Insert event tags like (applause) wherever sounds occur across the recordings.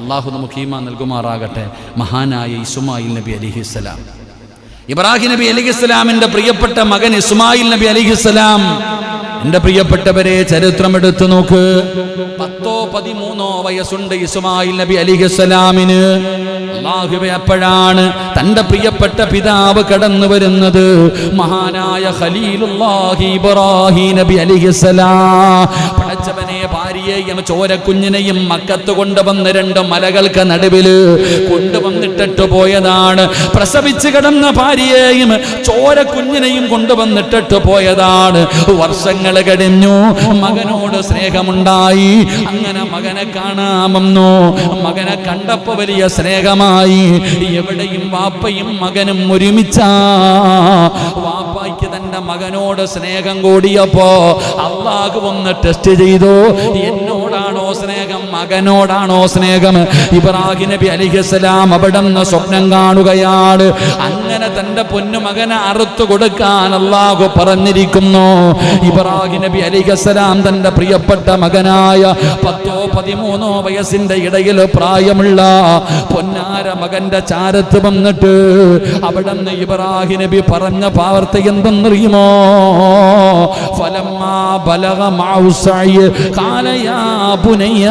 അള്ളാഹു നമുക്ക് ഈമാൻ നൽകുമാറാകട്ടെ. മഹാനായ ഇസുമായിൽ നബി അലിഹിസ്സലാം ഇബ്രാഹിം നബി അലിഹിസ്സലാമിന്റെ പ്രിയപ്പെട്ട മകൻ ഇസ്മായിൽ നബി അലിഹിസ്സലാം എന്റെ പ്രിയപ്പെട്ടവരെ ചരിത്രം എടുത്തു നോക്ക്. പത്തോ പതിമൂന്നോ വയസ്സുണ്ട് ഇസ്മായിൽ നബി അലിഹിസ്സലാമിന് അള്ളാഹുവെ അപ്പോഴാണ് തന്റെ പ്രിയപ്പെട്ട പിതാവ് കടന്നു വരുന്നത്. മഹാനായ ഖലീലുല്ലാഹി ഇബ്രാഹിം നബി അലിഹിസ്സലാം പടച്ചവനെ ഭാര്യയെയും ചോരക്കുഞ്ഞിനെയും മക്കത്ത് കൊണ്ടുവന്ന് രണ്ട് മലകൾക്ക് നടുവിൽ കൊണ്ടുവന്നിട്ടിട്ട് പോയതാണ്. പ്രസവിച്ചു കിടന്ന ഭാര്യയെയും ചോരക്കുഞ്ഞിനെയും കൊണ്ടുവന്നിട്ടിട്ട് പോയതാണ്. വർഷങ്ങൾ കഴിഞ്ഞു. മകനോട് സ്നേഹമുണ്ടായി. അങ്ങനെ മകനെ കാണാമെന്നു. മകനെ കണ്ടപ്പോ വലിയ സ്നേഹമായി. എവിടെയും വാപ്പയും മകനും ഒരുമിച്ചാ. വാപ്പായ്ക്ക് തന്റെ മകനോട് സ്നേഹം കൂടിയപ്പോ അള്ളാഹ് ഒന്ന് ടെസ്റ്റ് ചെയ്തു. സ്നേഹം മകനോടാണോ സ്നേഹം? ഇബ്രാഹിം നബി അലിഹസ്സലാം അവിടെ നിന്ന് സ്വപ്നം കാണുകയാണ്. അങ്ങനെ തന്റെ പൊന്നു മകനെ അറുത്തു കൊടുക്കാൻ അള്ളാഹു പറഞ്ഞിരിക്കുന്നു. ഇബ്രാഹിം നബി അലിഹസ്സലാം തന്റെ പ്രിയപ്പെട്ട മകനായ പത്തോ പതിമൂന്നോ വയസ്സിന്റെ ഇടയിൽ പ്രായമുള്ള പൊന്നാര മകന്റെ ചാരത്ത് വന്നിട്ട് അവിടെ നിന്ന് ഇബ്രാഹിം നബി പറഞ്ഞ പാവർത്ത എന്തെന്നറിയുമോ? ഫലമാ ബലഗ മാ കാലയാ ഖാല യാ ബുനയ്യ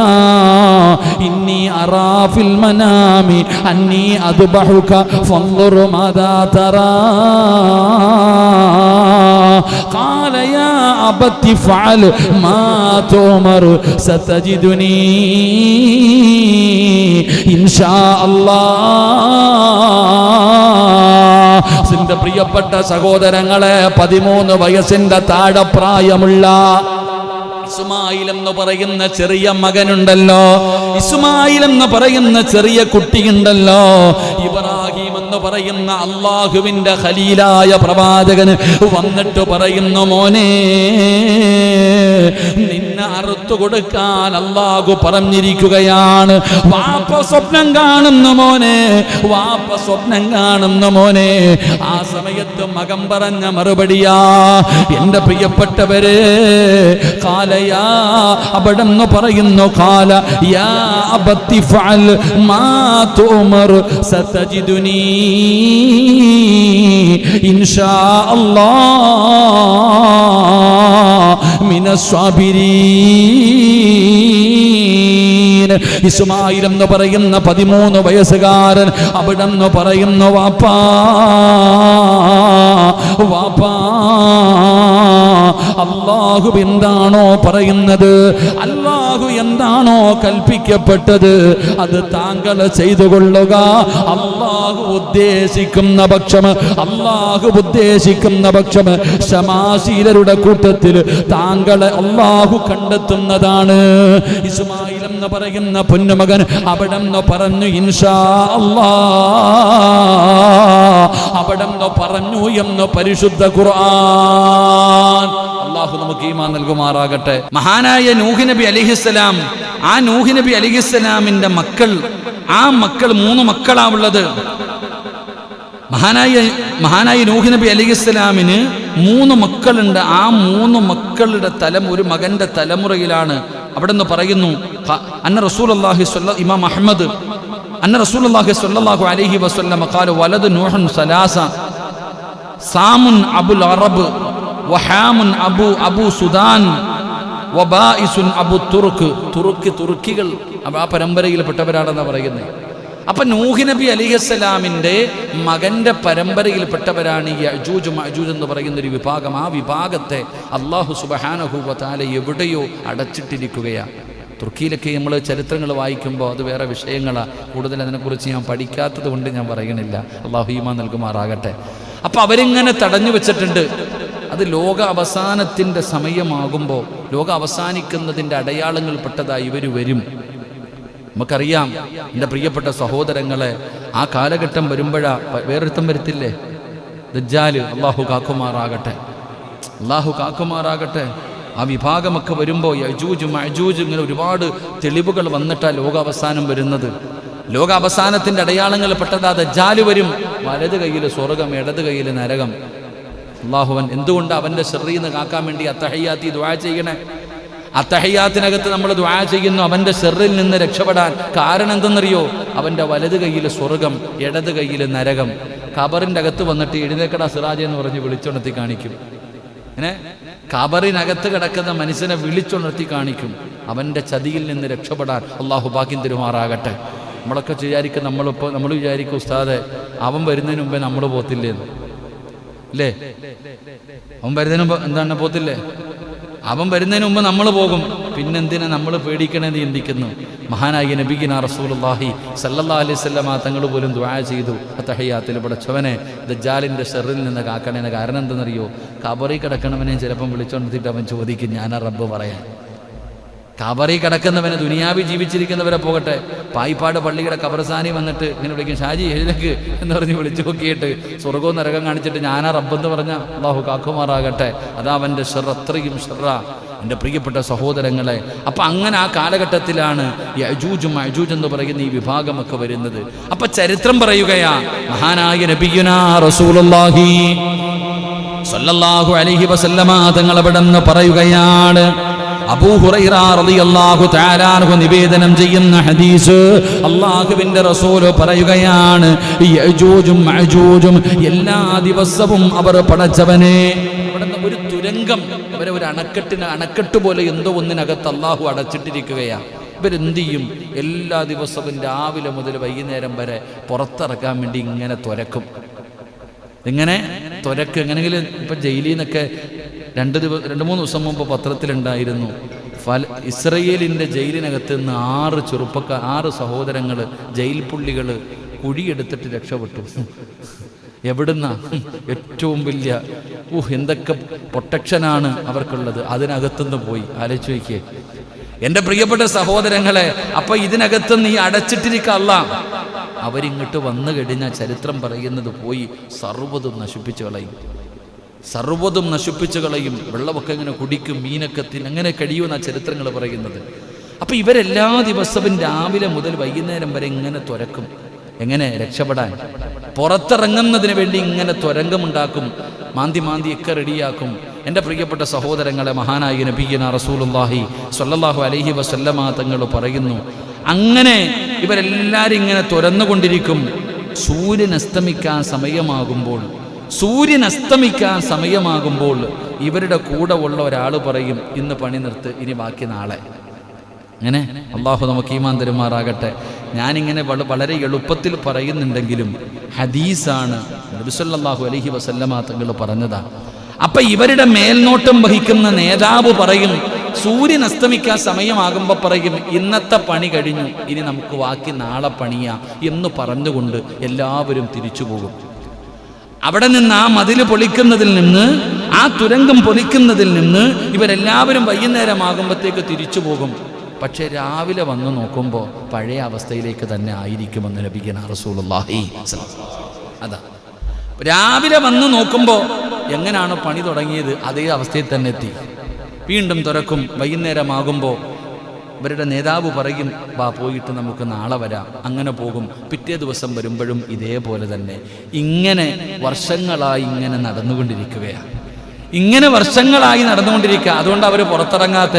ഇന്നി അറാ ഫിൽ മനാമി അന്നി അദ്ബഹുക ഫൻദുർ മാദാ തറാ قال يا أبت فعل ما تؤمر ستجدني إن شاء الله സിന്റെ പ്രിയപ്പെട്ട സഹോദരങ്ങളെ പതിമൂന്ന് വയസ്സിന്റെ താഴെ പ്രായമുള്ള ഇസ്മായിൽ എന്ന് പറയുന്ന ചെറിയ മകനുണ്ടല്ലോ. ഇസ്മായിൽ എന്ന് പറയുന്ന ചെറിയ കുട്ടിയുണ്ടല്ലോ. ഇബ്രാഹിം എന്ന് പറയുന്ന അള്ളാഹുവിന്റെ ഖലീലായ പ്രവാചകന് വന്നിട്ട് പറയുന്നു മോനെ നിന്നെ അറുത്തു കൊടുക്കാൻ അള്ളാഹു പറഞ്ഞിരിക്കുകയാണ്. വാപ്പ സ്വപ്നം കാണുന്നു മോനെ വാപ്പ സ്വപ്നം കാണുന്നു മോനെ. ആ സമയത്ത് മകൻ പറഞ്ഞ മറുപടിയാ എന്റെ പ്രിയപ്പെട്ടവര് കാലയാ അവിടെന്ന് പറയുന്നു കാല യാ അബത്തി ഫാൽ മാ തുമർ സതജിദുനി ഇൻഷാ ഇസ്മായിൽ എന്ന് പറയുന്ന പതിമൂന്ന് വയസ്സുകാരൻ അവിടെ നിന്ന് പറയുന്നു വാപ്പാ വാപ്പാ. അള്ളാഹു എന്താണോ പറയുന്നത് അള്ളാഹു എന്താണോ കൽപ്പിക്കപ്പെട്ടത് അത് താങ്കൾ ചെയ്തു കൊള്ളുക. അള്ളാഹു ഉദ്ദേശിക്കുന്ന പക്ഷം അള്ളാഹു ഉദ്ദേശിക്കുന്ന പക്ഷം ശമാശീലരുടെ കൂട്ടത്തിൽ താങ്കളെ അള്ളാഹു കണ്ടെത്തുന്നതാണ്. ഇസ്മായിൽ എന്ന് പറയുന്ന പൊന്നുമകൻ അവിടെ പറഞ്ഞു ഇൻഷാ അവിടെ പറഞ്ഞു എന്ന് പരിശുദ്ധ ഖുർആൻ. അള്ളാഹു നമുക്ക് ഈമാൻ നൽകുമാറാകട്ടെ. മഹാനായ നൂഹി നബി അലിഹിസ്സലാം ആ നൂഹി നബി അലിഹിസ്സലാമിന്റെ മക്കൾ ആ മക്കൾ മൂന്ന് മക്കളാ ഉള്ളത്. മഹാനായ മഹാനായ നൂഹി നബി അലിഹിസ്സലാമിന് മൂന്ന് മക്കളുണ്ട്. ആ മൂന്ന് മക്കളുടെ തലം ഒരു മകന്റെ തലമുറയിലാണ്. അവിടെ നിന്ന് പറയുന്നു അന്ന റസൂൽ അള്ളാഹി ഇമാം അഹമ്മദ് അന്ന റസൂൽ അള്ളാഹി സ്വല്ലല്ലാഹു അലൈഹി വസല്ലം വലദ് നൂഹൻ സലാസ സാമുൻ അബുൽ അറബ് വഹാമുൻ അബു അബു സുദാൻ വബായിസുൻ അബു തുറുക്ക്. തുറുക്ക് തുർക്കികൾ. ആ പരമ്പരയിൽപ്പെട്ടവരാണെന്നാണ് പറയുന്നത് അപ്പൊ നൂഹി നബി അലിഹസ്സലാമിന്റെ മകന്റെ പരമ്പരയിൽപ്പെട്ടവരാണ് ഈ അജൂജ് മജൂജ് എന്ന് പറയുന്ന ഒരു വിഭാഗം. ആ വിഭാഗത്തെ അള്ളാഹു സുബഹാനഹൂബത്താല എവിടെയോ അടച്ചിട്ടിരിക്കുകയാണ് തുർക്കിയിലൊക്കെ നമ്മൾ ചരിത്രങ്ങൾ വായിക്കുമ്പോൾ അത് വേറെ വിഷയങ്ങളാണ് കൂടുതൽ അതിനെക്കുറിച്ച് ഞാൻ പഠിക്കാത്തത് കൊണ്ട് ഞാൻ പറയണില്ല. അള്ളാഹു ഈമാൻ നൽകുമാറാകട്ടെ. അപ്പം അവരിങ്ങനെ തടഞ്ഞു വെച്ചിട്ടുണ്ട്. അത് ലോക അവസാനത്തിന്റെ സമയമാകുമ്പോൾ ലോക അവസാനിക്കുന്നതിന്റെ അടയാളങ്ങൾ പെട്ടതായി ഇവർ വരും. നമുക്കറിയാം എന്റെ പ്രിയപ്പെട്ട സഹോദരങ്ങളെ ആ കാലഘട്ടം വരുമ്പോഴാ വേറൊരുത്തം വരുത്തില്ലേ? ദജ്ജാൽ അള്ളാഹു കാക്കുമാറാകട്ടെ. അള്ളാഹു കാക്കുമാറാകട്ടെ. ആ വിഭാഗമൊക്കെ വരുമ്പോൾ യജൂജും അജൂജും ഇങ്ങനെ ഒരുപാട് തെളിവുകൾ വന്നിട്ടാണ് ലോകാവസാനം വരുന്നത്. ലോകാവസാനത്തിന്റെ അടയാളങ്ങൾ പെട്ടതാ ദജ്ജാൽ വരും. വലത് കയ്യിൽ സ്വർഗം ഇടത് കയ്യിൽ നരകം. അള്ളാഹുവൻ എന്തുകൊണ്ട് അവന്റെ നിന്ന് കാക്കാൻ വേണ്ടി അത്തഹയ്യാത്തി ദ്വാ ചെയ്യണേ? അത്തഹയ്യാത്തിനകത്ത് നമ്മൾ ദ്വാ ചെയ്യുന്നു അവന്റെ ഷെറിൽ നിന്ന് രക്ഷപ്പെടാൻ. കാരണം എന്തെന്നറിയോ? അവന്റെ വലത് കയ്യിൽ സ്വർഗം ഇടത് കയ്യിൽ നരകം. ഖബറിന്റെ അകത്ത് വന്നിട്ട് എഴുന്നേക്കട സിറാജ് എന്ന് പറഞ്ഞ് വിളിച്ചുണർത്തി കാണിക്കും. ഏ ഖബറിനകത്ത് കിടക്കുന്ന മനുഷ്യനെ വിളിച്ചുണർത്തി കാണിക്കും. അവന്റെ ചതിയിൽ നിന്ന് രക്ഷപ്പെടാൻ അള്ളാഹു ബാക്കിൻ തരുമാറാകട്ടെ. നമ്മളൊക്കെ വിചാരിക്കും നമ്മളിപ്പോൾ നമ്മൾ വിചാരിക്കും ഉസ്താദെ അവൻ വരുന്നതിന് മുമ്പേ നമ്മൾ പോത്തില്ലേന്ന്. അല്ലേ അവൻ വരുന്നതിന് മുമ്പ് എന്താണ്? പോത്തില്ലേ? അവൻ വരുന്നതിന് മുമ്പ് നമ്മൾ പോകും. പിന്നെന്തിനാ നമ്മൾ പേടിക്കണമെന്ന് ചിന്തിക്കുന്നു? മഹാനായ നബിഗിന റസൂലുള്ളാഹി സല്ലാ അലൈഹി വസല്ലമ തങ്ങൾ പോലും ദുആ ചെയ്തു. അത്തഹയ്യാത്തിൽ പടച്ചവനെ ദജ്ജാലിന്റെ ഷെറിൽ നിന്ന് കാക്കണേന് കാരണം എന്തെന്നറിയോ കബറി കിടക്കണവനെ ചിലപ്പം വിളിച്ചോണ്ടിട്ട് അവൻ ചോദിക്കും ഞാനാ റബ്ബ് പറയാൻ. കബറി കിടക്കുന്നവനെ ദുനിയാവി ജീവിച്ചിരിക്കുന്നവരെ പോകട്ടെ. പായിപ്പാട് പള്ളിയുടെ കബർസാനി വന്നിട്ട് ഇങ്ങനെ വിളിക്കും ഷാജി എഴുതക്ക് എന്ന് പറഞ്ഞ് വിളിച്ചു നോക്കിയിട്ട് സ്വർഗവും നരകം കാണിച്ചിട്ട് ഞാനാ റബ്ബെന്ന് പറഞ്ഞ അള്ളാഹു കാക്കുമാറാകട്ടെ. അതാ അവന്റെ ഷെർ അത്രയും ഷെറ എന്റെ പ്രിയപ്പെട്ട സഹോദരങ്ങളെ. അപ്പം അങ്ങനെ ആ കാലഘട്ടത്തിലാണ് ഈ അജൂജും അജൂജ് എന്ന് പറയുന്ന ഈ വിഭാഗമൊക്കെ വരുന്നത്. അപ്പൊ ചരിത്രം പറയുകയാ മഹാനായ നബിയുനാ റസൂലുള്ളാഹി സല്ലല്ലാഹു അലൈഹി വസല്ലമ തങ്ങൾ അവിടെ പറയുകയാണ് അബൂ ഹുറൈറ റളിയല്ലാഹു തആല അൻഹു നിവേദനം ചെയ്യുന്ന ഹദീസ് അള്ളാഹുവിന്റെ റസൂൽ പറയുകയാണ് എല്ലാ ദിവസവും അവർ പടച്ചവനെ ഒരു തുരങ്കം അവരെ ഒരു അണക്കെട്ടിന് അണക്കെട്ട് പോലെ എന്തോ ഒന്നിനകത്ത് അള്ളാഹു അടച്ചിട്ടിരിക്കുകയാണ് ഇവരെന്ത് ചെയ്യും എല്ലാ ദിവസവും രാവിലെ മുതൽ വൈകുന്നേരം വരെ പുറത്തിറക്കാൻ വേണ്ടി ഇങ്ങനെ തുരക്കും. ഇങ്ങനെ തുരക്ക്. എങ്ങനെയെങ്കിലും ഇപ്പം ജയിലിൽ നിന്നൊക്കെ രണ്ട് ദിവസം രണ്ട് മൂന്ന് ദിവസം മുമ്പ് പത്രത്തിലുണ്ടായിരുന്നു. ഫല ഇസ്രയേലിന്റെ ജയിലിനകത്ത് നിന്ന് ആറ് ചെറുപ്പക്കാർ ആറ് സഹോദരങ്ങൾ ജയിൽ പുള്ളികൾ കുഴിയെടുത്തിട്ട് രക്ഷപ്പെട്ടു. എവിടുന്ന? ഏറ്റവും വലിയ ഊഹ് എന്തൊക്കെ പ്രൊട്ടക്ഷനാണ് അവർക്കുള്ളത്? അതിനകത്തുനിന്ന് പോയി. ആലോചിച്ച് വയ്ക്കേ എന്റെ പ്രിയപ്പെട്ട സഹോദരങ്ങളെ അപ്പൊ ഇതിനകത്തുനിന്ന് ഈ അടച്ചിട്ടിരിക്കല്ല അവരിങ്ങോട്ട് വന്നു കഴിഞ്ഞാൽ ചരിത്രം പറയുന്നത് പോയി സർവതും നശിപ്പിച്ചു കളയും. സർവതും നശിപ്പിച്ചു കളയും. വെള്ളമൊക്കെ ഇങ്ങനെ കുടിക്കും മീനൊക്കെ തിന്നും. അങ്ങനെ കഴിയുമെന്ന ചരിത്രങ്ങൾ പറയുന്നത്. അപ്പൊ ഇവരെല്ലാ ദിവസവും രാവിലെ മുതൽ വൈകുന്നേരം വരെ ഇങ്ങനെ തുരക്കും. എങ്ങനെ? രക്ഷപ്പെടാൻ. പുറത്തിറങ്ങുന്നതിന് വേണ്ടി ഇങ്ങനെ തുരങ്കമുണ്ടാക്കും. മാന്തി മാന്തി ഒക്കെ റെഡിയാക്കും. എന്റെ പ്രിയപ്പെട്ട സഹോദരങ്ങളെ മഹാനായ നബീന റസൂലുല്ലാഹി സ്വല്ലല്ലാഹു അലഹി വസല്ലമ തങ്ങൾ പറയുന്നു അങ്ങനെ ഇവരെല്ലാവരും ഇങ്ങനെ തുരന്നുകൊണ്ടിരിക്കും. സൂര്യൻ അസ്തമിക്കാൻ സമയമാകുമ്പോൾ സൂര്യൻ അസ്തമിക്കാൻ സമയമാകുമ്പോൾ ഇവരുടെ കൂടെ ഉള്ള ഒരാൾ പറയും ഇന്ന് പണി നിർത്ത് ഇനി ബാക്കി നാളെ. അങ്ങനെ അള്ളാഹു നമുക്ക് ഈമാൻ തരുമാറാകട്ടെ. ഞാനിങ്ങനെ വള- വളരെ എളുപ്പത്തിൽ പറയുന്നുണ്ടെങ്കിലും ഹദീസാണ് നബിസല്ലാഹു അലഹി വസല്ലമ തങ്ങൾ പറഞ്ഞതാ. അപ്പൊ ഇവരുടെ മേൽനോട്ടം വഹിക്കുന്ന നേതാവ് പറയും സൂര്യൻ അസ്തമിക്കാൻ സമയമാകുമ്പോൾ പറയും ഇന്നത്തെ പണി കഴിഞ്ഞു ഇനി നമുക്ക് ബാക്കി നാളെ പണിയാ എന്ന് പറഞ്ഞുകൊണ്ട് എല്ലാവരും തിരിച്ചു പോകും അവിടെ നിന്ന് ആ മതിൽ പൊളിക്കുന്നതിൽ നിന്ന് ആ തുരങ്കം പൊളിക്കുന്നതിൽ നിന്ന് ഇവരെല്ലാവരും വൈകുന്നേരമാകുമ്പോഴത്തേക്ക് തിരിച്ചു പോകും. പക്ഷെ രാവിലെ വന്ന് നോക്കുമ്പോൾ പഴയ അവസ്ഥയിലേക്ക് തന്നെ ആയിരിക്കുമെന്ന് ലഭിക്കണ റസൂലുള്ളാഹി. അതാ. രാവിലെ വന്ന് നോക്കുമ്പോൾ എങ്ങനെയാണ് പണി തുടങ്ങിയത് അതേ അവസ്ഥയിൽ തന്നെ എത്തി. വീണ്ടും തുറക്കും വൈകുന്നേരമാകുമ്പോൾ ഇവരുടെ നേതാവ് പറയും വാ പോയിട്ട് നമുക്ക് നാളെ വരാം. അങ്ങനെ പോകും. പിറ്റേ ദിവസം വരുമ്പോഴും ഇതേപോലെ തന്നെ. ഇങ്ങനെ വർഷങ്ങളായി ഇങ്ങനെ നടന്നുകൊണ്ടിരിക്കുകയാണ്. ഇങ്ങനെ വർഷങ്ങളായി നടന്നുകൊണ്ടിരിക്കുക. അതുകൊണ്ട് അവർ പുറത്തിറങ്ങാത്ത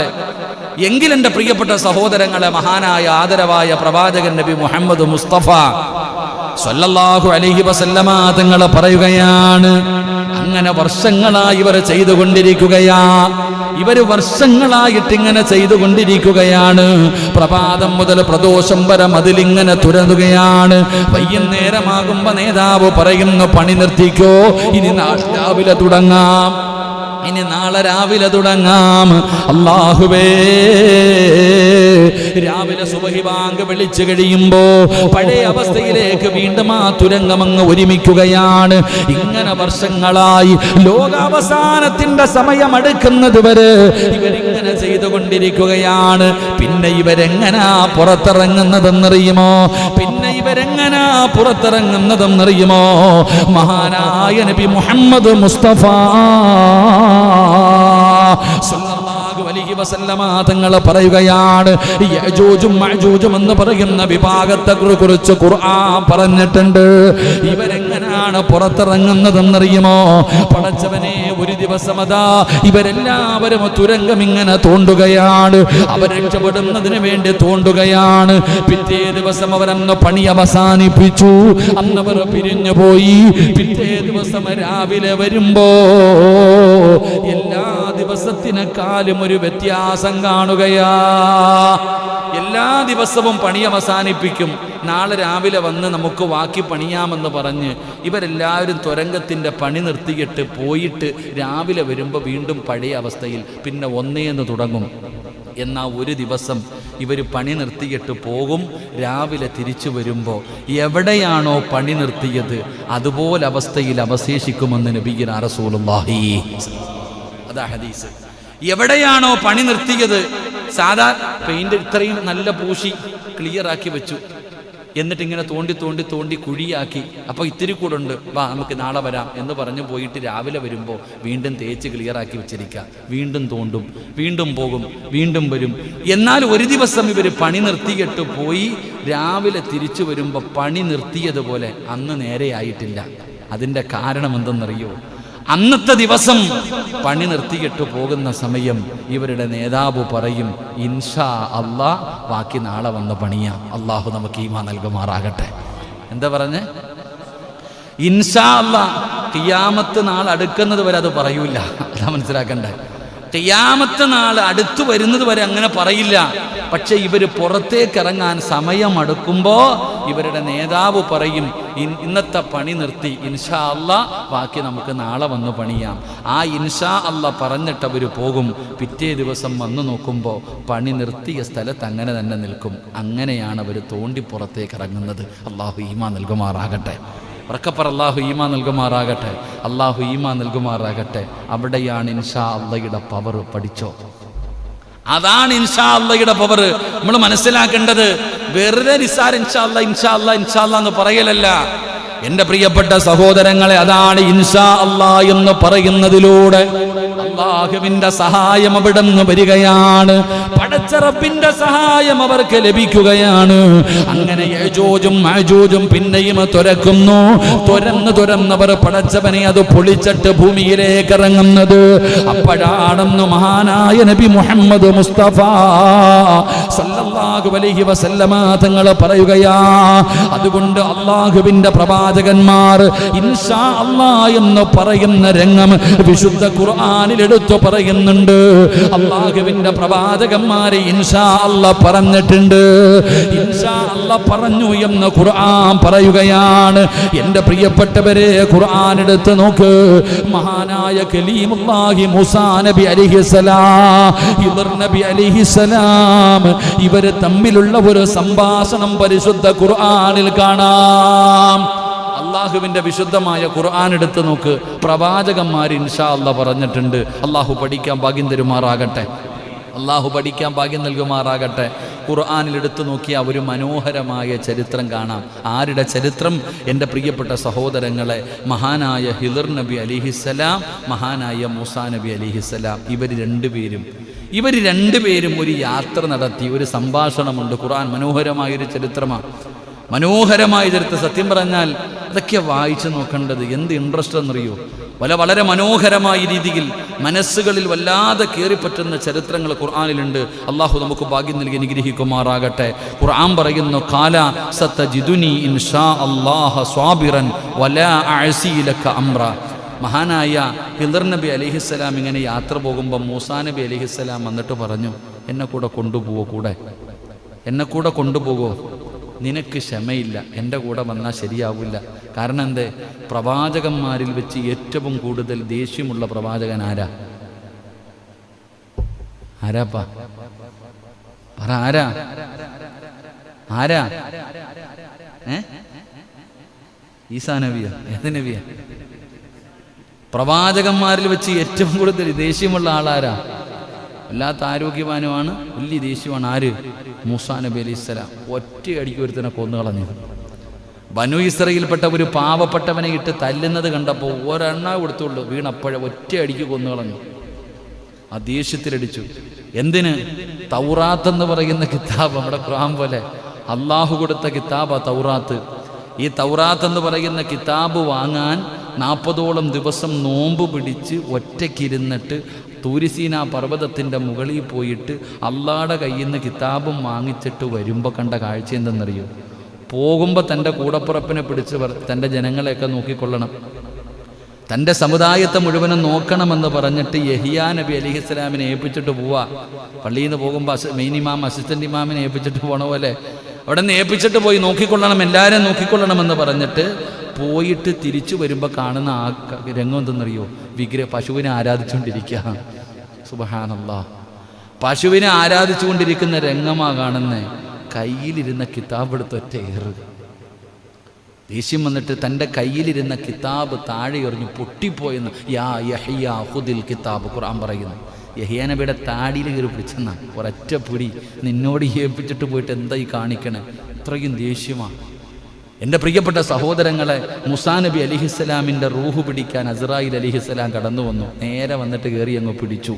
എങ്കിലെന്റെ പ്രിയപ്പെട്ട സഹോദരങ്ങളെ മഹാനായ ആദരവായ പ്രവാചകൻ നബി മുഹമ്മദ് മുസ്തഫ സല്ലല്ലാഹു അലൈഹി വസല്ലമ തങ്ങളെ പറയുകയാണ് അങ്ങനെ വർഷങ്ങളായി ഇവർ ചെയ്തുകൊണ്ടിരിക്കുകയാ. ഇവർ വർഷങ്ങളായിട്ട് ഇങ്ങനെ ചെയ്തുകൊണ്ടിരിക്കുകയാണ്. പ്രഭാതം മുതൽ പ്രദോഷം വരെ മതിലിങ്ങനെ തുരന്നുകയാണ്. വൈകുന്നേരമാകുമ്പോ നേതാവ് പറയുന്നു പണി നിർത്തിക്കോ ഇനി രാവിലെ തുടങ്ങാം. ഇനി നാളെ രാവിലെ തുടങ്ങാം. അള്ളാഹുവേ രാവിലെ സുബഹി ബാങ്ക് വിളിച്ചു കഴിയുമ്പോ പഴയ അവസ്ഥയിലേക്ക് വീണ്ടും ആ തുരങ്കമങ്ങ് ഒരുമിക്കുകയാണ്. ഇങ്ങനെ വർഷങ്ങളായി ലോകാവസാനത്തിന്റെ സമയം അടുക്കുന്നത് വരെ ഇവരിങ്ങനെ ചെയ്തുകൊണ്ടിരിക്കുകയാണ്. പിന്നെ ഇവരെങ്ങനാ പുറത്തിറങ്ങുന്നതെന്നറിയുമോ? പിന്നെ ഇവരെങ്ങനാ പുറത്തിറങ്ങുന്നതെന്നറിയുമോ? മഹാനായ നബി മുഹമ്മദ് മുസ്തഫ തങ്ങൾ പറയുകയാണ് യജൂജും മഅജൂജും എന്ന് പറയുന്ന വിഭാഗത്തെ കുറിച്ച് ഖുർആൻ പറഞ്ഞിട്ടുണ്ട്. ഇവരെങ്ങനെ എപ്പോഴാണ് പുറത്തിറങ്ങുന്നതെന്നറിയുമോ? പടച്ചവനെ ഒരു ദിവസം അതാ ഇവരെല്ലാവരും തുരങ്കം ഇങ്ങനെ തോണ്ടുകയാണ്. അവർ രക്ഷപ്പെടുന്നതിന് വേണ്ടി തോണ്ടുകയാണ്. പിറ്റേ ദിവസം അവരന്ന് പണി അവസാനിപ്പിച്ചു. അന്നവർ പിരിഞ്ഞു പോയി പിറ്റേ ദിവസം രാവിലെ വരുമ്പോ എല്ലാ ദിവസത്തിനെക്കാളും ഒരു വ്യത്യാസം കാണുകയാ. എല്ലാ ദിവസവും പണി അവസാനിപ്പിക്കും. നാളെ രാവിലെ വന്ന് നമുക്ക് വാക്കി പണിയാമെന്ന് പറഞ്ഞ് ഇവരെല്ലാവരും തുരങ്കത്തിന്റെ പണി നിർത്തിയിട്ട് പോയിട്ട് രാവിലെ വരുമ്പോൾ വീണ്ടും പഴയ അവസ്ഥയിൽ പിന്നെ ഒന്നേന്ന് തുടങ്ങും. എന്നാൽ ഒരു ദിവസം ഇവർ പണി നിർത്തിയിട്ട് പോകും. രാവിലെ തിരിച്ചു വരുമ്പോൾ എവിടെയാണോ പണി നിർത്തിയത് അതുപോലെ അവസ്ഥയിൽ അവശേഷിക്കുമെന്ന് നബീഗിൻ റസൂലുള്ളാഹി അതാ ഹദീസ്. എവിടെയാണോ പണി നിർത്തിയത് സാധാ പെയിന്റ് ഇത്രയും നല്ല പൂശി ക്ലിയർ ആക്കി വെച്ചു. എന്നിട്ട് ഇങ്ങനെ തോണ്ടി തോണ്ടി തോണ്ടി കുഴിയാക്കി. അപ്പോൾ ഇത്തിരി കൂടെ ഉണ്ട്. വാ നമുക്ക് നാളെ വരാം എന്ന് പറഞ്ഞു പോയിട്ട് രാവിലെ വരുമ്പോൾ വീണ്ടും തേച്ച് ക്ലിയർ ആക്കി വെച്ചിരിക്കുക വീണ്ടും തോണ്ടും വീണ്ടും പോകും വീണ്ടും വരും. എന്നാൽ ഒരു ദിവസം ഇവർ പണി നിർത്തിയിട്ട് പോയി രാവിലെ തിരിച്ചു വരുമ്പോൾ പണി നിർത്തിയതുപോലെ അന്ന് നേരെയായിട്ടില്ല. അതിന്റെ കാരണം എന്തെന്നറിയോ? അന്നത്തെ ദിവസം പണി നിർത്തിയിട്ട് പോകുന്ന സമയം ഇവരുടെ നേതാവ് പറയും ഇൻഷാ അള്ളാ ബാക്കി നാളെ വന്ന് പണിയാ. അള്ളാഹു നമുക്ക് ഈമാ നൽകുമാറാകട്ടെ. എന്താ പറഞ്ഞേ? ഇൻഷാ അള്ളാ കിയാമത്ത് നാൾ അടുക്കുന്നത് വരെ അത് പറയൂല. അതാ മനസ്സിലാക്കണ്ടേ. കിയാമത്ത് നാൾ അടുത്തു വരുന്നത് വരെ അങ്ങനെ പറയില്ല. പക്ഷെ ഇവർ പുറത്തേക്ക് ഇറങ്ങാൻ സമയം അടുക്കുമ്പോൾ ഇവരുടെ നേതാവ് പറയും "ഇൻ- ഇന്നത്തെ പണി നിർത്തി. ഇൻഷാ അല്ല ബാക്കി നമുക്ക് നാളെ വന്ന് പണിയാം. ആ ഇൻഷാ അല്ല പറഞ്ഞിട്ട് അവർ പോകും. പിറ്റേ ദിവസം വന്നു നോക്കുമ്പോൾ പണി നിർത്തിയ സ്ഥലത്ത് അങ്ങനെ തന്നെ നിൽക്കും. അങ്ങനെയാണ് അവർ തോണ്ടി പുറത്തേക്ക് ഇറങ്ങുന്നത്. അള്ളാഹു ഈമാ നൽകുമാറാകട്ടെ. ഉറക്കപ്പർ അള്ളാഹു ഈമ നൽകുമാറാകട്ടെ. അള്ളാഹു ഈമ നൽകുമാറാകട്ടെ. അവിടെയാണ് ഇൻഷാ അള്ളയുടെ പവർ പഠിച്ചോ? അതാണ് ഇൻഷാ അള്ളയുടെ പവർ നമ്മൾ മനസ്സിലാക്കേണ്ടത് വെറുതെ നിസാർ ഇൻഷാ അല്ല ഇൻഷാ അല്ല ഇൻഷാ അല്ല എന്ന് പറയലല്ല. എന്റെ പ്രിയപ്പെട്ട സഹോദരങ്ങളെ അതാണ് ഇൻഷാ അല്ല എന്ന് പറയുന്നതിലൂടെ അള്ളാഹുവിന്റെ സഹായം അവിടെ നിന്ന് വരികയാണ്. പടച്ചറപ്പിന്റെ സഹായം അവർക്ക് ലഭിക്കുകയാണ്. അങ്ങനെ യജോജും മജൂജും പിന്നെയും തുരക്കുന്നു. തുരന്ന് തുരന്നവർ പടച്ചവനെ അത് പൊളിച്ചിട്ട് ഭൂമിയിലേക്ക് ഇറങ്ങുന്നത്. അപ്പോഴാണെന്ന് മഹാനായ നബി മുഹമ്മദ് മുസ്തഫ സല്ലല്ലാഹു അലൈഹി വസല്ലമ തങ്ങൾ പറയുകയാ അതുകൊണ്ട് അള്ളാഹുവിന്റെ പ്രവാചകന്മാർ ഇൻഷാ അല്ലാ എന്ന് പറയുന്ന രംഗം വിശുദ്ധ ഖുർആനിൽ എടുത്തു പറയുന്നുണ്ട്. അള്ളാഹുവിന്റെ പ്രവാചകന്മാരെ ഇൻഷാ അല്ല പറഞ്ഞിട്ടുണ്ട്. ഇൻഷാ അല്ല പറഞ്ഞു എന്ന് ഖുർആൻ പറയുകയാണ്. എന്റെ പ്രിയപ്പെട്ടവരെ ഖുർആൻ എടുത്ത് നോക്ക്. മഹാനായ കലീമുല്ലാഹി മുസാ നബി അലിഹിസലാം ഇവർ നബി അലിഹിസലാം ഇവർ തമ്മിലുള്ള ഒരു സംഭാഷണം പരിശുദ്ധ ഖുർആനിൽ കാണാം. അള്ളാഹുവിന്റെ വിശുദ്ധമായ ഖുർആൻ എടുത്ത് നോക്ക്. പ്രവാചകന്മാർ ഇൻഷാ അല്ല പറഞ്ഞിട്ടുണ്ട്. അള്ളാഹു പഠിക്കാൻ ഭാഗ്യം തരുമാറാകട്ടെ. അള്ളാഹു പഠിക്കാൻ ഭാഗ്യം നൽകുമാറാകട്ടെ. ഖുർആാനിൽ എടുത്തു നോക്കിയ ഒരു മനോഹരമായ ചരിത്രം കാണാം. ആരുടെ ചരിത്രം? എന്റെ പ്രിയപ്പെട്ട സഹോദരങ്ങളെ മഹാനായ ഹിദർ നബി അലിഹിസ്സലാം മഹാനായ മൂസാ നബി അലിഹിസ്സലാം ഇവർ രണ്ടുപേരും ഇവർ രണ്ടുപേരും ഒരു യാത്ര നടത്തി ഒരു സംഭാഷണമുണ്ട്. ഖുർആൻ മനോഹരമായൊരു ചരിത്രമാണ്. മനോഹരമായ ചരിത്രം. സത്യം പറഞ്ഞാൽ അതൊക്കെ വായിച്ചു നോക്കേണ്ടത്? എന്ത് ഇൻട്രസ്റ്റ് എന്നറിയോ? പല വളരെ മനോഹരമായ രീതിയിൽ മനസ്സുകളിൽ വല്ലാതെ കയറിപ്പറ്റുന്ന ചരിത്രങ്ങൾ ഖുർആാനിലുണ്ട്. അള്ളാഹു നമുക്ക് ഭാഗ്യം നൽകി അനുഗ്രഹിക്കുമാറാകട്ടെ. ഖുർആൻ പറയുന്നു കാല സത്ത ജിദുനി ഇൻഷാ അള്ളാഹ സ്വാബിറൻ വലാ അഅസീലക അംറ. മഹാനായ ഹിദർ നബി അലിഹിസ്സലാം ഇങ്ങനെ യാത്ര പോകുമ്പോൾ മൂസാ നബി അലിഹിസ്സലാം വന്നിട്ട് പറഞ്ഞു എന്നെ കൂടെ കൊണ്ടുപോവോ കൂടെ? എന്നെ കൂടെ കൊണ്ടുപോകോ നിനക്ക് ക്ഷമയില്ല. എന്റെ കൂടെ വന്നാൽ ശരിയാവില്ല. കാരണം എന്തേ? പ്രവാചകന്മാരിൽ വെച്ച് ഏറ്റവും കൂടുതൽ ദേഷ്യമുള്ള പ്രവാചകൻ ആരാ? ആരാപ്പാ? പറ ആരാ? ആരാ? ഈസാ നബിയ? ഏത് നബിയ? പ്രവാചകന്മാരിൽ വെച്ച് ഏറ്റവും കൂടുതൽ ദേഷ്യമുള്ള ആളാരാ? വല്ലാത്ത ആരോഗ്യവാനുമാണ് വലിയ ദേഷ്യമാണ്. ആര്? മൂസാ നബി അലി ഇസ്ലാം ഒറ്റയടിക്ക് ഒരുത്തനെ കൊന്നു കളഞ്ഞു. ബനു ഇസ്രയിൽപ്പെട്ട ഒരു പാവപ്പെട്ടവനെ ഇട്ട് തല്ലുന്നത് കണ്ടപ്പോൾ ഒരെണ്ണ കൊടുത്തുള്ളൂ. വീണപ്പോഴെ ഒറ്റയടിക്ക് കൊന്നു കളഞ്ഞു. ആ ദേഷ്യത്തിലടിച്ചു. എന്തിന്? തൗറാത്ത് എന്ന് പറയുന്ന കിതാബ് നമ്മുടെ ഖുർആൻ പോലെ. അള്ളാഹു കൊടുത്ത കിതാബ തൗറാത്ത്. ഈ തൗറാത്ത് എന്ന് പറയുന്ന കിതാബ് വാങ്ങാൻ നാൽപ്പതോളം ദിവസം നോമ്പ് പിടിച്ച് ഒറ്റയ്ക്കിരുന്നിട്ട് തൂരിസീന പർവതത്തിന്റെ മുകളിൽ പോയിട്ട് അള്ളാടെ കയ്യിൽ നിന്ന് കിതാബും വാങ്ങിച്ചിട്ട് വരുമ്പോൾ കണ്ട കാഴ്ച എന്തെന്നറിയോ? പോകുമ്പോൾ തന്റെ കൂടപ്പുറപ്പിനെ പിടിച്ച് തന്റെ ജനങ്ങളെയൊക്കെ നോക്കിക്കൊള്ളണം. തന്റെ സമുദായത്തെ മുഴുവനും നോക്കണമെന്ന് പറഞ്ഞിട്ട് യഹിയാ നബി അലി ഇസ്ലാമിനെ ഏൽപ്പിച്ചിട്ട് പോവാ. പള്ളിയിൽ നിന്ന് പോകുമ്പോൾ മെയിനിമാം മെയിൻ ഇമാം ഇമാമിനെ ഏൽപ്പിച്ചിട്ട് പോണ പോലെ അവിടെ നിന്ന് ഏൽപ്പിച്ചിട്ട് പോയി നോക്കിക്കൊള്ളണം എല്ലാവരും നോക്കിക്കൊള്ളണമെന്ന് പറഞ്ഞിട്ട് പോയിട്ട് തിരിച്ചു വരുമ്പോൾ കാണുന്ന ആ രംഗം എന്തെന്നറിയോ? വിഗ്രഹ പശുവിനെ ആരാധിച്ചുകൊണ്ടിരിക്കുക സുബഹാനല്ലാ. പശുവിനെ ആരാധിച്ചുകൊണ്ടിരിക്കുന്ന രംഗമാ കാണുന്നേ. കയ്യിലിരുന്ന കിതാബ് എടുത്ത് ഒറ്റ ഏറുക ദേഷ്യം വന്നിട്ട് തന്റെ കയ്യിലിരുന്ന കിതാബ് താഴെ എറിഞ്ഞു പൊട്ടിപ്പോയെന്ന് യാ യഹിയ ഹുദിൽ കിതാബ് ഖുർആൻ പറയുന്നു. യഹിയാനബിയുടെ താടിയിൽ കയറി പിടിച്ചെന്ന. ഒരൊറ്റ പിടി നിന്നോട് ഏൽപ്പിച്ചിട്ട് പോയിട്ട് എന്തായി കാണിക്കണേ? അത്രയും ദേഷ്യമാണ് എന്റെ പ്രിയപ്പെട്ട സഹോദരങ്ങളെ മുസാ നബി അലിഹിസ്സലാമിന്റെ റൂഹ് പിടിക്കാൻ അസ്രായിൽ അലിഹിസ്സലാം കടന്നു വന്നു. നേരെ വന്നിട്ട് കയറി അങ്ങ് പിടിച്ചു.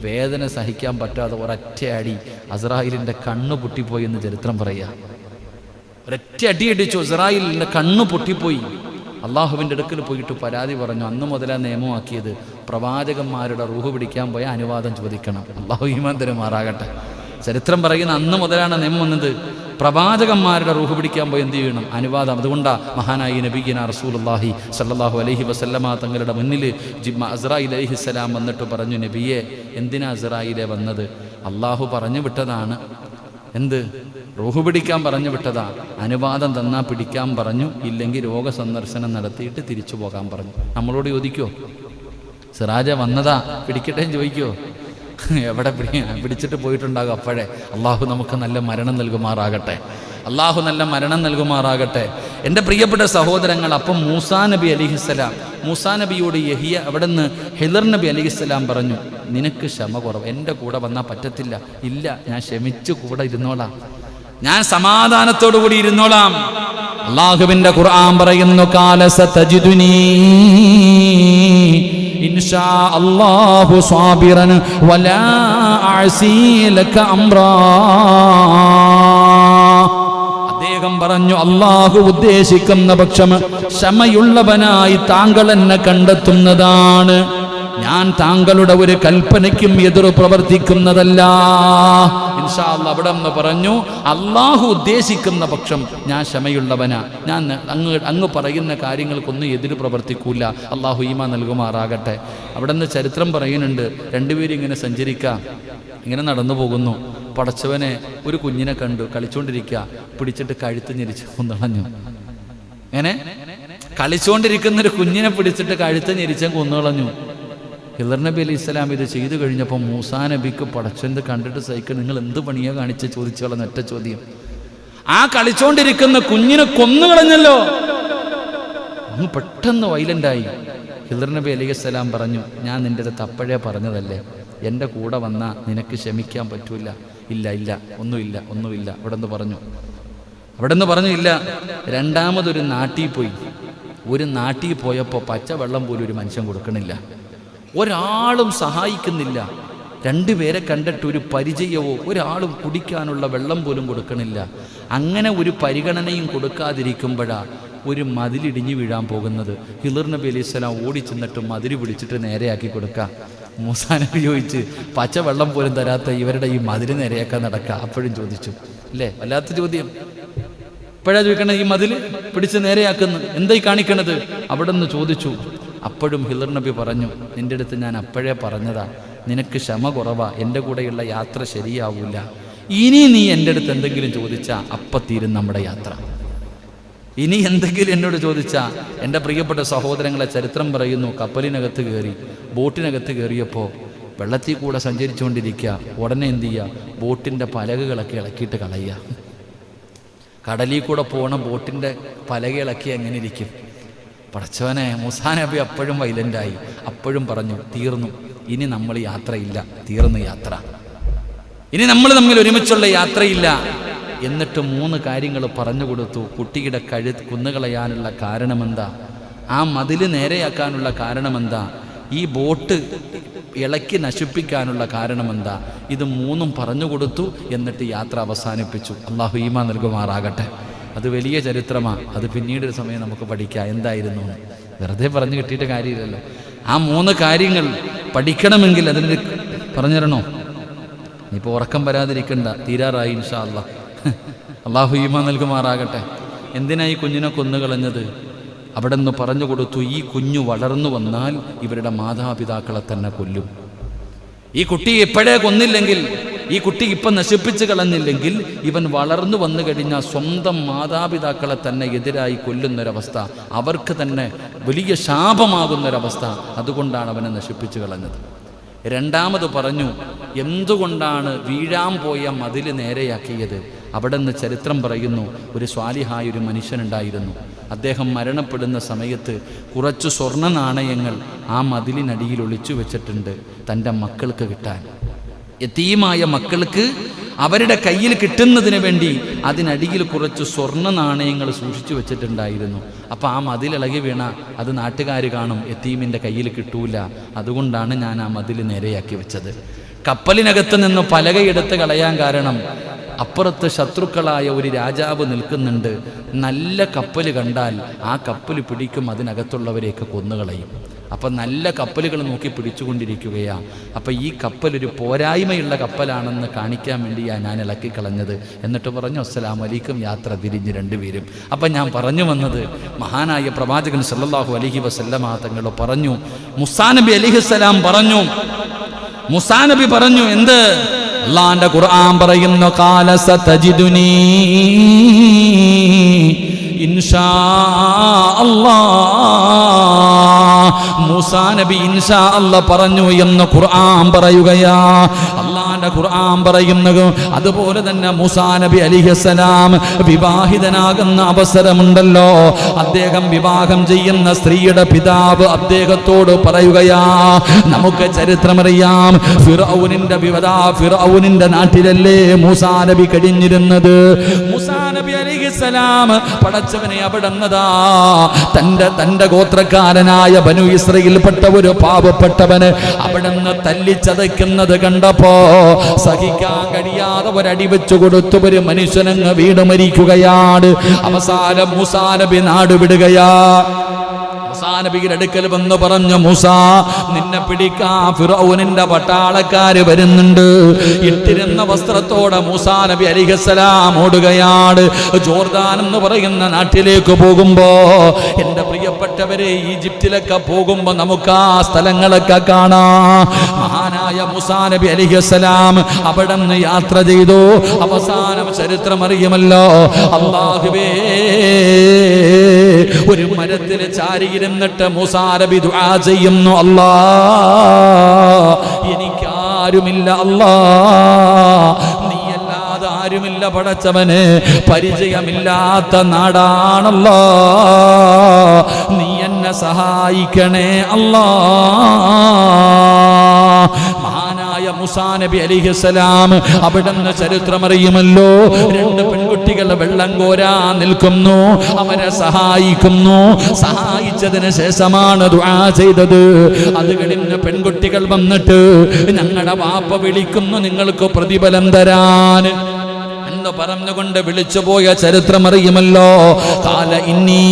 വേദന സഹിക്കാൻ പറ്റാതെ ഒരൊറ്റ അടി അസ്രായിലിന്റെ കണ്ണ് പൊട്ടിപ്പോയി എന്ന് ചരിത്രം പറയുക. ഒരൊറ്റ അടി അടിച്ചു ഇസ്രായേലിന്റെ കണ്ണ് പൊട്ടിപ്പോയി. അള്ളാഹുവിന്റെ അടുക്കൽ പോയിട്ട് പരാതി പറഞ്ഞു. അന്ന് മുതലാ നിയമമാക്കിയത് പ്രവാചകന്മാരുടെ റൂഹ് പിടിക്കാൻ പോയ അനുവാദം ചോദിക്കണം. അള്ളാഹു ഈമാൻ തരുമാറാകട്ടെ. ചരിത്രം പറയുന്ന അന്ന് മുതലാണ് നിയമം വന്നത്. പ്രവാചകന്മാരുടെ റൂഹ് പിടിക്കാൻ പോയി എന്ത് ചെയ്യണം? അനുവാദം. അതുകൊണ്ടാ മഹാനായി നബീന റസൂലുള്ളാഹി സല്ലാഹു അലഹി വസല്ലമ തങ്ങളുടെ മുന്നിൽ ജിമ്മ അസ്രായിൽ അലൈഹിസ്സലാം വന്നിട്ട് പറഞ്ഞു നബിയെ എന്തിനാ അസ്രായിലെ വന്നത്? അള്ളാഹു പറഞ്ഞു വിട്ടതാണ്. എന്ത്? റൂഹ് പിടിക്കാൻ പറഞ്ഞു വിട്ടതാ. അനുവാദം തന്നാ പിടിക്കാൻ പറഞ്ഞു. ഇല്ലെങ്കിൽ രോഗസന്ദർശനം നടത്തിയിട്ട് തിരിച്ചു പോകാൻ പറഞ്ഞു. നമ്മളോട് ചോദിക്കോ? സിറാജ വന്നതാ? പിടിക്കട്ടെ ചോദിക്കോ? (laughs) എവിടെ പിടിച്ചിട്ട് പോയിട്ടുണ്ടാകും അപ്പോഴേ. അള്ളാഹു നമുക്ക് നല്ല മരണം നൽകുമാറാകട്ടെ. അള്ളാഹു നല്ല മരണം നൽകുമാറാകട്ടെ. എന്റെ പ്രിയപ്പെട്ട സഹോദരങ്ങൾ അപ്പം മൂസാ നബി അലിഹിസ്സലാം മൂസാ നബിയോട് യഹിയ അവിടെ നിന്ന് ഹിലർ നബി അലിഹിസ്സലാം പറഞ്ഞു നിനക്ക് ക്ഷമ കുറവ്. എന്റെ കൂടെ വന്നാൽ പറ്റത്തില്ല. ഇല്ല ഞാൻ ക്ഷമിച്ചു കൂടെ ഇരുന്നോളാം. ഞാൻ സമാധാനത്തോടു കൂടി ഇരുന്നോളാം. അള്ളാഹുവിന്റെ ഖുർആൻ പറയുന്നു കാലസ തജിദുനീ അദ്ദേഹം പറഞ്ഞു അള്ളാഹു ഉദ്ദേശിക്കുന്ന പക്ഷം ക്ഷമയുള്ളവനായി താങ്കൾ എന്നെ കണ്ടെത്തുന്നതാണ്. ഞാൻ താങ്കളുടെ ഒരു കൽപ്പനയ്ക്കും എതിർ പ്രവർത്തിക്കുന്നതല്ല ഇൻഷാ അല്ലാ അവിടെ നിന്ന് പറഞ്ഞു അള്ളാഹു ഉദ്ദേശിക്കുന്ന പക്ഷം ഞാൻ ക്ഷമയുള്ളവനാ. ഞാൻ അങ്ങ് അങ്ങ് പറയുന്ന കാര്യങ്ങൾക്കൊന്നും എതിര് പ്രവർത്തിക്കൂല. അള്ളാഹു ഈമ നൽകുമാറാകട്ടെ. അവിടെ നിന്ന് ചരിത്രം പറയുന്നുണ്ട് രണ്ടുപേരും ഇങ്ങനെ സഞ്ചരിക്കാം. ഇങ്ങനെ നടന്നു പോകുന്നു. പടച്ചവനെ ഒരു കുഞ്ഞിനെ കണ്ടു കളിച്ചുകൊണ്ടിരിക്കുക പിടിച്ചിട്ട് കഴുത്ത് ഞെരിച്ച് കൊന്നളഞ്ഞു എങ്ങനെ? കളിച്ചുകൊണ്ടിരിക്കുന്ന ഒരു കുഞ്ഞിനെ പിടിച്ചിട്ട് കഴുത്ത് ഞെരിച്ച കൊന്നുകളഞ്ഞു ഹിദർ നബി അലി ഇസ്ലാം ഇത് ചെയ്തു കഴിഞ്ഞപ്പോൾ മൂസാ നബിക്ക് പടച്ചെന്ത് കണ്ടിട്ട് സഹിക്കാൻ നിങ്ങൾ എന്ത് പണിയാ കാണിച്ച് ചോദിച്ചോളാം ഒറ്റ ചോദ്യം. ആ കളിച്ചോണ്ടിരിക്കുന്ന കുഞ്ഞിനെ കൊന്നു കളഞ്ഞല്ലോ. അങ്ങ് പെട്ടെന്ന് വൈലന്റായി ഹിദർ നബി അലി ഇസ്ലാം പറഞ്ഞു ഞാൻ നിന്റെ അടുത്ത് അപ്പോഴേ പറഞ്ഞതല്ലേ? എന്റെ കൂടെ വന്നാൽ നിനക്ക് ക്ഷമിക്കാൻ പറ്റൂല. ഇല്ല ഇല്ല ഒന്നുമില്ല ഒന്നുമില്ല അവിടെ നിന്ന് പറഞ്ഞു. അവിടെ നിന്ന് പറഞ്ഞു ഇല്ല. രണ്ടാമതൊരു നാട്ടിൽ പോയി. ഒരു നാട്ടിൽ പോയപ്പോൾ പച്ചവെള്ളം പോലും ഒരു മനുഷ്യൻ കൊടുക്കണില്ല. ഒരാളും സഹായിക്കുന്നില്ല. രണ്ടുപേരെ കണ്ടിട്ട് ഒരു പരിചയമോ ഒരാളും കുടിക്കാനുള്ള വെള്ളം പോലും കൊടുക്കണില്ല. അങ്ങനെ ഒരു പരിഗണനയും കൊടുക്കാതിരിക്കുമ്പോഴാണ് ഒരു മതിലിടിഞ്ഞു വീഴാൻ പോകുന്നത്. ഹിലർ നബി അലൈഹി സ്വലാം ഓടി ചെന്നിട്ട് മതിൽ പിടിച്ചിട്ട് നേരെയാക്കി കൊടുക്കുക മൂസാനബി ചോദിച്ച് പച്ചവെള്ളം പോലും തരാത്ത ഇവരുടെ ഈ മതിൽ നേരെയാക്കാൻ നടക്കുക അപ്പോഴും ചോദിച്ചു അല്ലേ വല്ലാത്ത ചോദ്യം. ഇപ്പോഴാ ചോദിക്കണത് ഈ മതിൽ? പിടിച്ച് നേരെയാക്കുന്നത് എന്തായി കാണിക്കണത്? അവിടെ നിന്ന് ചോദിച്ചു അപ്പോഴും ഹിലർ നബി പറഞ്ഞു നിന്റെ അടുത്ത് ഞാൻ അപ്പോഴേ പറഞ്ഞതാ നിനക്ക് ക്ഷമ കുറവാ എന്റെ കൂടെയുള്ള യാത്ര ശരിയാവൂല. ഇനി നീ എന്റെ അടുത്ത് എന്തെങ്കിലും ചോദിച്ചാ അപ്പം തീരും നമ്മുടെ യാത്ര. ഇനി എന്തെങ്കിലും എന്നോട് ചോദിച്ചാ എന്റെ പ്രിയപ്പെട്ട സഹോദരങ്ങളെ ചരിത്രം പറയുന്നു കപ്പലിനകത്ത് കയറി ബോട്ടിനകത്ത് കയറിയപ്പോൾ വെള്ളത്തിൽ കൂടെ സഞ്ചരിച്ചുകൊണ്ടിരിക്കുക ഉടനെ എന്ത് ചെയ്യുക ബോട്ടിന്റെ പലകുകളൊക്കെ ഇളക്കിയിട്ട് കളയുക. കടലിൽ കൂടെ പോണ ബോട്ടിന്റെ പലക ഇളക്കി എങ്ങനെ ഇരിക്കും? പടച്ചവനെ മുസാ നബി അപ്പോഴും വൈലന്റായി അപ്പോഴും പറഞ്ഞു തീർന്നു. ഇനി നമ്മൾ യാത്രയില്ല. തീർന്നു യാത്ര. ഇനി നമ്മൾ തമ്മിൽ ഒരുമിച്ചുള്ള യാത്രയില്ല. എന്നിട്ട് മൂന്ന് കാര്യങ്ങൾ പറഞ്ഞു കൊടുത്തു. കുട്ടിയുടെ കഴു കുന്നുകളയാനുള്ള കാരണമെന്താ? ആ മതിൽ നേരെയാക്കാനുള്ള കാരണമെന്താ? ഈ ബോട്ട് ഇളക്കി നശിപ്പിക്കാനുള്ള കാരണമെന്താ? ഇത് മൂന്നും പറഞ്ഞു കൊടുത്തു. എന്നിട്ട് യാത്ര അവസാനിപ്പിച്ചു. അള്ളാഹു ഈമ നൽകുമാറാകട്ടെ. അത് വലിയ ചരിത്രമാണ് അത് പിന്നീട് ഒരു സമയം നമുക്ക് പഠിക്കാം. എന്തായിരുന്നു. വെറുതെ പറഞ്ഞു കിട്ടിയിട്ട് കാര്യമില്ലല്ലോ. ആ മൂന്ന് കാര്യങ്ങൾ പഠിക്കണമെങ്കിൽ അതിന് പറഞ്ഞിരണോ ഇപ്പോൾ ഉറക്കം വരാതിരിക്കണ്ട. തീരാറായി ഇൻഷാ അല്ല. (laughs) അള്ളാഹു ഈമ നൽകുമാറാകട്ടെ. എന്തിനാ ഈ കുഞ്ഞിനെ കൊന്നുകളഞ്ഞത് അവിടെ നിന്ന് പറഞ്ഞു കൊടുത്തു ഈ കുഞ്ഞു വളർന്നു വന്നാൽ ഇവരുടെ മാതാപിതാക്കളെ തന്നെ കൊല്ലും. ഈ കുട്ടി എപ്പോഴേ കൊന്നില്ലെങ്കിൽ ഈ കുട്ടി ഇപ്പം നശിപ്പിച്ചു കളഞ്ഞില്ലെങ്കിൽ ഇവൻ വളർന്നു വന്നു കഴിഞ്ഞാൽ സ്വന്തം മാതാപിതാക്കളെ തന്നെ എതിരായി കൊല്ലുന്നൊരവസ്ഥ അവർക്ക് തന്നെ വലിയ ശാപമാകുന്നൊരവസ്ഥ. അതുകൊണ്ടാണ് അവനെ നശിപ്പിച്ചു കളഞ്ഞത്. രണ്ടാമത് പറഞ്ഞു എന്തുകൊണ്ടാണ് വീഴാൻ പോയ മതിൽ നേരെയാക്കിയത്? അവിടെ നിന്ന് ചരിത്രം പറയുന്നു ഒരു സ്വാലിഹായ ഒരു മനുഷ്യനുണ്ടായിരുന്നു. അദ്ദേഹം മരണപ്പെടുന്ന സമയത്ത് കുറച്ച് സ്വർണ നാണയങ്ങൾ ആ മതിലിനടിയിൽ ഒളിച്ചു വെച്ചിട്ടുണ്ട് തന്റെ മക്കൾക്ക് കിട്ടാൻ. യതീമായ മക്കൾക്ക് അവരുടെ കയ്യിൽ കിട്ടുന്നതിന് വേണ്ടി അതിനടിയിൽ കുറച്ച് സ്വർണ നാണയങ്ങൾ സൂക്ഷിച്ചു വെച്ചിട്ടുണ്ടായിരുന്നു. അപ്പോൾ ആ മതിലിളകി വീണ അത് നാട്ടുകാർ കാണും യത്തീമിന്റെ കയ്യിൽ കിട്ടൂല. അതുകൊണ്ടാണ് ഞാൻ ആ മതിൽ നേരെയാക്കി വെച്ചത്. കപ്പലിനകത്ത് നിന്ന് പലകയെടുത്ത് കളയാൻ കാരണം അപ്പുറത്ത് ശത്രുക്കളായ ഒരു രാജാവ് നിൽക്കുന്നുണ്ട്. നല്ല കപ്പൽ കണ്ടാൽ ആ കപ്പൽ പിടിക്കും അതിനകത്തുള്ളവരെയൊക്കെ കൊന്നുകളയും. അപ്പം നല്ല കപ്പലുകൾ നോക്കി പിടിച്ചുകൊണ്ടിരിക്കുകയാണ് അപ്പം ഈ കപ്പലൊരു പോരായ്മയുള്ള കപ്പലാണെന്ന് കാണിക്കാൻ വേണ്ടിയാണ് ഞാൻ ഇളക്കി കളഞ്ഞത്. എന്നിട്ട് പറഞ്ഞു അസ്സലാം അലൈക്കും യാത്ര തിരിഞ്ഞ് രണ്ടുപേരും. അപ്പം ഞാൻ പറഞ്ഞു വന്നത് മഹാനായ പ്രവാചകൻ സല്ലാഹു അലഹി വസല്ലമ തങ്ങൾ പറഞ്ഞു മുസാനബി അലിഹിസ്സലാം പറഞ്ഞു മുസാനബി പറഞ്ഞു എന്ത്? അള്ളാന്റെ ഖുർആൻ പറയുന്നു കാലസ സതജിദുനി ഇൻഷാ അല്ലാഹ്. മൂസാ നബി ഇൻഷാ അല്ല പറഞ്ഞു എന്ന് ഖുർആൻ പറയുകയാ അള്ളാന്റെ ഖുർആൻ പറയുന്നത്? അതുപോലെ തന്നെ മൂസാ നബി അലിഹസലാം വിവാഹിതനാകുന്ന അവസരമുണ്ടല്ലോ. അദ്ദേഹം വിവാഹം ചെയ്യുന്ന സ്ത്രീയുടെ പിതാവ് അദ്ദേഹത്തോട് പറയുകയാ നമുക്ക് ചരിത്രമറിയാം ഫിറൌനിന്റെ വിവതാ ഫിറൌനിന്റെ നാട്ടിലല്ലേ മൂസാ നബി കഴിഞ്ഞിരുന്നത്? മൂസാ നബി അലിഹിസലാം പടച്ചവനെ അവിടുന്നതാ തന്റെ തന്റെ ഗോത്രക്കാരനായ ബനു ഇസ്രയിൽപ്പെട്ട ഒരു പാവപ്പെട്ടവന് അവിടുന്ന് തല്ലിച്ചതയ്ക്കുന്നത് കണ്ടപ്പോ സഹിക്കാൻ കഴിയാതെ ഒരടി വെച്ചു കൊടുത്തു ഒരു മനുഷ്യനങ്ങ് വീട് മരിക്കുകയാണ്. അവസാനം മുസാനബി നാട് വിടുകയാ. നബിയുടെ അടുക്കൽ വന്ന് പറഞ്ഞു മൂസ നിന്നെ പിടിക്കാൻ ഫിറൌനിന്റെ പട്ടാളക്കാര് വരുന്നുണ്ട്. ഇട്ടിരുന്ന വസ്ത്രത്തോടെ മൂസാ നബി അലിഹസലാം ഓടുകയാണ്. ജോർദാൻ എന്ന് പറയുന്ന നാട്ടിലേക്ക് പോകുമ്പോ എന്റെ പ്രിയപ്പെട്ടവരെ ഈജിപ്തിലൊക്കെ പോകുമ്പോ നമുക്ക് ആ സ്ഥലങ്ങളൊക്കെ കാണാം. മഹാനായ മുസാ നബി അലിഹസ്സലാം അവിടെ നിന്ന് യാത്ര ചെയ്തു. അവസാനം ചരിത്രം അറിയുമല്ലോ. അള്ളാഹുവേ ഒരു മരത്തിന് ചാരിയിരുന്നിട്ട് മുസാരബി ദുആ ചെയ്യുന്നു. അല്ലാ എനിക്കാരുമില്ല. അല്ലാ ആരുമില്ല പടച്ചവന്. പരിചയമില്ലാത്ത നാടാണല്ലോ. നീ എന്നെ സഹായിക്കണേ അല്ലാ. മഹാനായ മുസാ നബി അലിഹിസലാം അവിടുന്ന് ചരിത്രമറിയുമല്ലോ. രണ്ട് പെൺകുട്ടികൾ വെള്ളം കോരാ നിൽക്കുന്നു. അവരെ സഹായിക്കുന്നു. സഹായിച്ചതിന് ശേഷമാണ് ദുആ ചെയ്തത്. അത് കഴിഞ്ഞ് പെൺകുട്ടികൾ വന്നിട്ട് ഞങ്ങളുടെ വാപ്പ വിളിക്കുന്നു. നിങ്ങൾക്ക് പ്രതിഫലം തരാൻ. എന്ന് പറഞ്ഞുകൊണ്ട് വിളിച്ചുപോയ ചരിത്രമറിയുമല്ലോ കാല ഇന്നീ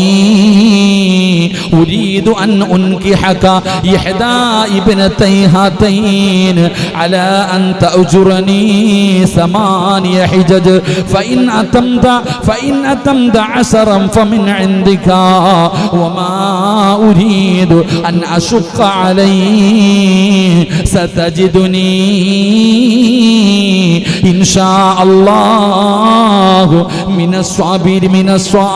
أريد أن أنكحك إحدى ابنتي هاتين على أن تأجرني ثمانية حجج فإن أتمت فإن أتمت عشرا فمن عندك وما أريد أن أشق عليك ستجدني إن شاء الله അള്ളാഹു മിനസ്വാബിരി മിനസ്വാലിഹീൻ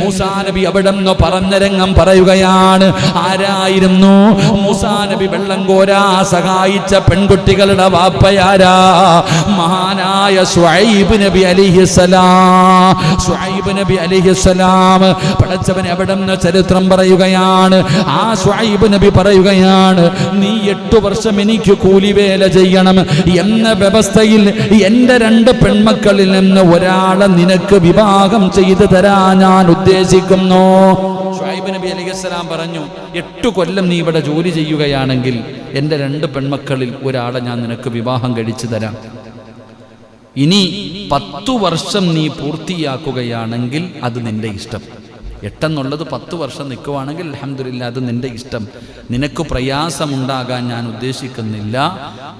മൂസാ നബി അവിടെ നിന്ന് പറഞ്ഞ രംഗം പറയുകയാണ് ആരായിരുന്നു? മൂസാ നബി വെള്ളം കോരാ സഹായിച്ച പെൺകുട്ടികളുടെ വാപ്പയാരാ? മഹാനായ ഷുഹൈബ് നബി അലിഹിസലാം ഷുഹൈബ് നബി അലിഹിസലാം പടച്ചവൻ എവിടെ നിന്ന് ചരിത്രം പറയുകയാണ്. ആ ഷുഹൈബ് നബി പറയുകയാണ് നീ എട്ടു വർഷം എനിക്ക് കൂലിവേല ചെയ്യണം. എം എന്ന വ്യവസ്ഥയിൽ എന്റെ രണ്ട് പെൺമക്കളിൽ നിന്ന് ഒരാളെ നിനക്ക് വിവാഹം ചെയ്തു തരാൻ ഞാൻ ഉദ്ദേശിക്കുന്നു. നബി അലൈഹിസ്സലാം പറഞ്ഞു എട്ടു കൊല്ലം നീ ഇവിടെ ജോലി ചെയ്യുകയാണെങ്കിൽ എന്റെ രണ്ട് പെൺമക്കളിൽ ഒരാളെ ഞാൻ നിനക്ക് വിവാഹം കഴിച്ചു തരാം. ഇനി പത്തു വർഷം നീ പൂർത്തിയാക്കുകയാണെങ്കിൽ അത് നിന്റെ ഇഷ്ടം. എട്ടെന്നുള്ളത് പത്ത് വർഷം നിൽക്കുവാണെങ്കിൽ അലഹമില്ല അത് നിന്റെ ഇഷ്ടം. നിനക്ക് പ്രയാസമുണ്ടാകാൻ ഞാൻ ഉദ്ദേശിക്കുന്നില്ല.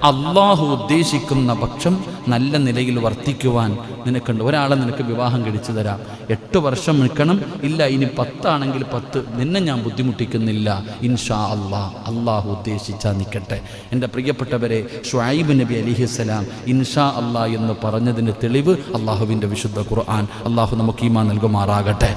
അള്ളാഹു ഉദ്ദേശിക്കുന്ന പക്ഷം നല്ല നിലയിൽ വർത്തിക്കുവാൻ നിനക്കുണ്ട്. ഒരാളെ നിനക്ക് വിവാഹം കഴിച്ചു തരാം. എട്ട് വർഷം നിൽക്കണം. ഇല്ല ഇനി പത്താണെങ്കിൽ പത്ത്. നിന്നെ ഞാൻ ബുദ്ധിമുട്ടിക്കുന്നില്ല. ഇൻഷാ അള്ളാ അള്ളാഹു ഉദ്ദേശിച്ചാൽ നിൽക്കട്ടെ. എന്റെ പ്രിയപ്പെട്ടവരെ ഷായിബ് നബി അലിഹിസ്സലാം ഇൻഷാ അള്ളാ എന്ന് പറഞ്ഞതിന് തെളിവ് അള്ളാഹുവിന്റെ വിശുദ്ധ ഖുർആൻ. അള്ളാഹു നമുക്ക് ഈമാ നൽകുമാറാകട്ടെ.